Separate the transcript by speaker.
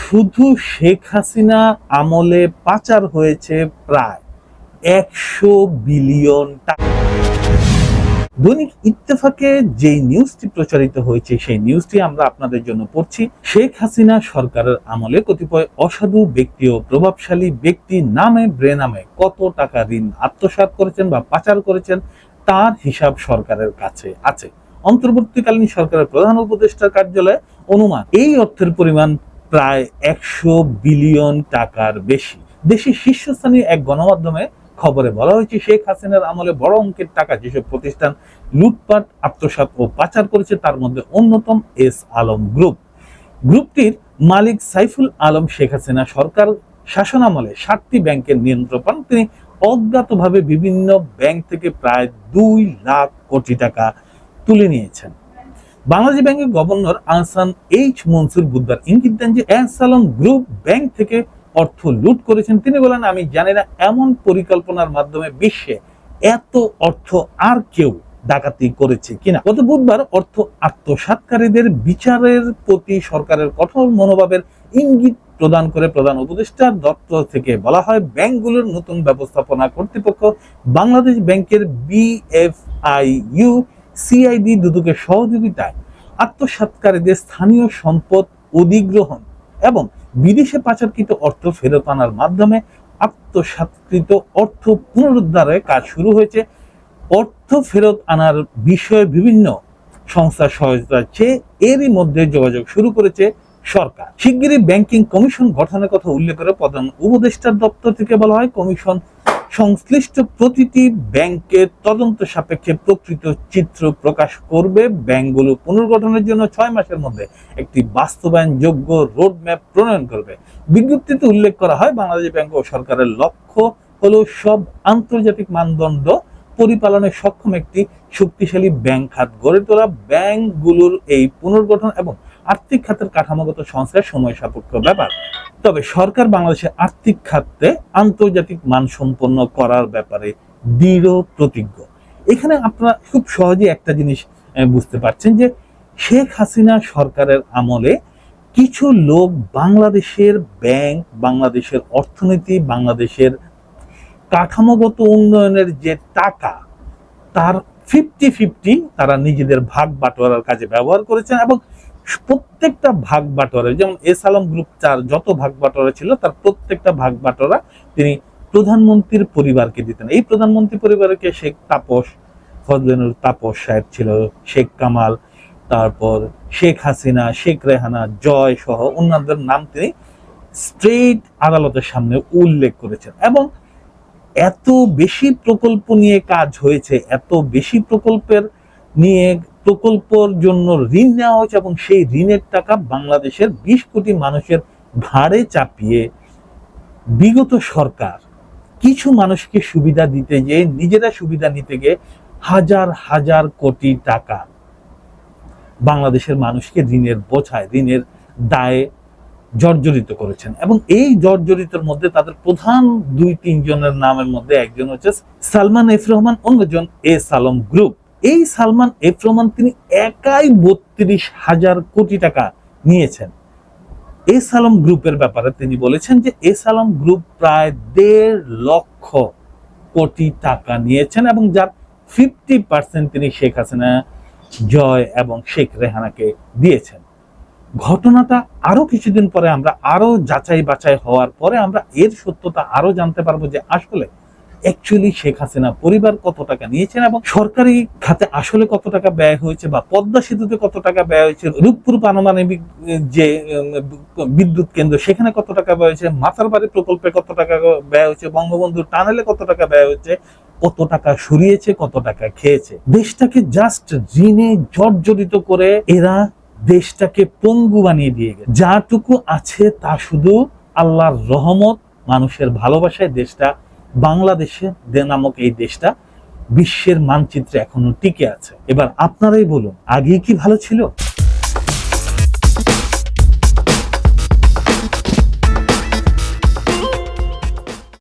Speaker 1: শুধু শেখ হাসিনা আমলে পাচার হয়েছে প্রায় একশো বিলিয়ন টাকা দৈনিক ইত্তেফাকে যে নিউজটি প্রচারিত হয়েছে, সেই নিউজটি আমরা আপনাদের জন্য পড়ছি। শেখ হাসিনা সরকারের আমলে কতিপয় অসাধু ব্যক্তি ও প্রভাবশালী ব্যক্তি নামে ব্রেনামে কত টাকা ঋণ আত্মসাৎ করেছেন বা পাচার করেছেন, তার হিসাব সরকারের কাছে আছে। অন্তর্বর্তীকালীন সরকারের প্রধান উপদেষ্টার কার্যালয়ে অনুমান, এই অর্থের পরিমাণ প্রায় একশো বিলিয়ন টাকার বেশি। দেশের শীর্ষস্থানীয় এক গণমাধ্যমে খবরে বলা হয়েছে, শেখ হাসিনার আমলে বড় অঙ্কের টাকা যেসব প্রতিষ্ঠান লুটপাট, আত্মসাৎ ও পাচার করেছে, তার মধ্যে অন্যতম এস আলম গ্রুপ। গ্রুপটির মালিক সাইফুল আলম শেখ হাসিনা সরকার শাসনামলে সাতটি ব্যাংকের নিয়ন্ত্রণ পান। তিনি অজ্ঞাতভাবে বিভিন্ন ব্যাংক থেকে প্রায় দুই লাখ কোটি টাকা তুলে নিয়েছেন। বাংলাদেশ ব্যাংকের গভর্নর আহসান এইচ মনসুর বুধবার ইঙ্গিত দেন যে এস গ্রুপ ব্যাংক থেকে অর্থ লুট করেছেন। তিনি বলেন, আমি জানি না এমন পরিকল্পনার মাধ্যমে বিশ্বে এত অর্থ আর কেউ ডাকাতি করেছে কিনা। গত বুধবার অর্থ আত্মসাৎকারীদের বিচারের প্রতি সরকারের কঠোর মনোভাবের ইঙ্গিত প্রদান করে প্রধান উপদেষ্টা দপ্তর থেকে বলা হয়, ব্যাংকগুলোর নতুন ব্যবস্থাপনা কর্তৃপক্ষ বাংলাদেশ ব্যাংকের বিএফআইইউ সিআইডি দুদকের সহযোগিতায় আত্মসাৎকারীদের স্থানীয় সম্পদ অধিগ্রহণ এবং বিদেশে পাচারকৃত অর্থ ফেরত আনার মাধ্যমে আত্মসাৎকৃত অর্থ পুনরুদ্ধারে কাজ শুরু হয়েছে। অর্থ ফেরত আনার বিষয়ে বিভিন্ন সংস্থার সহায়তা চেয়ে এরই মধ্যে যোগাযোগ শুরু করেছে সরকার। শিগগিরই ব্যাংকিং কমিশন গঠনের কথা উল্লেখ করে প্রধান উপদেষ্টার দপ্তর থেকে বলা হয়, কমিশন সংশ্লিষ্ট প্রতিটি ব্যাংকের তদন্ত সাপেক্ষে প্রকৃত চিত্র প্রকাশ করবে ব্যাংকগুলো পুনর্গঠনের জন্য ছয় মাসের মধ্যে একটি বাস্তবায়নযোগ্য রোডম্যাপ প্রণয়ন করবে। বিজ্ঞপ্তিতে উল্লেখ করা হয়, বাংলাদেশ ব্যাংক ও সরকারের লক্ষ্য হলো সব আন্তর্জাতিক মানদণ্ড পরিপালনে সক্ষম একটি শক্তিশালী ব্যাংক খাত গড়ে তোলা। ব্যাংকগুলোর এই পুনর্গঠন এবং আর্থিক খাতের কাঠামোগত সংস্কার সময় সাপেক্ষ ব্যাপার। তবে সরকার বাংলাদেশের আর্থিক খাতে আন্তর্জাতিক মানসম্পন্ন করার ব্যাপারে দৃঢ় প্রতিজ্ঞ। এখানে আপনারা খুব সহজে একটা জিনিস বুঝতে পারছেন যে শেখ হাসিনা সরকারের আমলে কিছু লোক বাংলাদেশের ব্যাংক, বাংলাদেশের অর্থনীতি, বাংলাদেশের কাঠামোগত উন্নয়নের যে টাকা, তার ফিফটি ফিফটি তারা নিজেদের ভাগ বাটোয়ারার কাজে ব্যবহার করেছেন এবং প্রত্যেকটা ভাগ বাটোয়ারা যেমন এস আলম গ্রুপ চার যত ভাগ বাটোয়ারা ছিল, তার প্রত্যেকটা ভাগ বাটোয়ারা তিনি প্রধানমন্ত্রীর পরিবারকে দিতেন। এই প্রধানমন্ত্রী পরিবারকে শেখ তাপস, ফজলেনুর তাপস সাহেব ছিল, শেখ কামাল, তারপর শেখ হাসিনা, শেখ রেহানা, জয় সহ অন্যান্যদের নাম তিনি স্ট্রেট আদালতের সামনে উল্লেখ করেছেন। এবং এত বেশি প্রকল্প নিয়ে কাজ হয়েছে, এত বেশি প্রকল্পের নিয়ে প্রকল্পর জন্য ঋণ নেওয়া হয়েছে এবং সেই ঋণের টাকা বাংলাদেশের বিশ কোটি মানুষের ঘাড়ে চাপিয়ে বিগত সরকার কিছু মানুষকে সুবিধা দিতে গিয়ে, নিজেরা সুবিধা নিতে গিয়ে হাজার হাজার কোটি টাকা বাংলাদেশের মানুষকে ঋণের বোঝায়, ঋণের দায়ে জর্জরিত করেছেন। এবং এই জর্জরিতের মধ্যে তাদের প্রধান দুই তিনজনের নামের মধ্যে একজন হচ্ছে সালমান এফ রহমান, অন্যজন এ সালম গ্রুপ। এই সালমান এফ রহমান তিনি একাই বত্রিশ হাজার কোটি টাকা নিয়েছেন। এস আলম গ্রুপের ব্যাপারে তিনি বলেছেন যে এস আলম গ্রুপ প্রায় দেড় লক্ষ কোটি টাকা নিয়েছেন এবং যার ফিফটি পার্সেন্ট তিনি শেখ হাসিনা, জয় এবং শেখ রেহানাকে দিয়েছেন। ঘটনাটা আরও কিছুদিন পরে আমরা আরও যাচাই বাছাই হওয়ার পরে আমরা এর সত্যতা আরও জানতে পারব যে আসলে অ্যাকচুয়ালি শেখ হাসিনা পরিবার কত টাকা নিয়েছেন এবং সরকারি খাতে আসলে কত টাকা ব্যয় হয়েছে বা পদ্মা সেতুতে কত টাকা ব্যয় হয়েছে, রূপপুর পারমাণবিক যে বিদ্যুৎ কেন্দ্র, সেখানে কত টাকা ব্যয় হয়েছে মাথারবাড়ি প্রকল্পে কত টাকা ব্যয় হয়েছে, বঙ্গবন্ধু টানেলে কত টাকা ব্যয় হয়েছে, কত টাকা সরিয়েছে, কত টাকা খেয়েছে। দেশটাকে জাস্ট ঋণে জর্জরিত করে এরা দেশটাকে পঙ্গু বানিয়ে দিয়ে গেছে। যাটুকু আছে তা শুধু আল্লাহর রহমত, মানুষের ভালোবাসায় দেশটা বাংলাদেশে নামক এই দেশটা বিশ্বের মানচিত্রে এখনও টিকে আছে। এবার আপনারাই বলুন, আগে কি ভালো ছিল?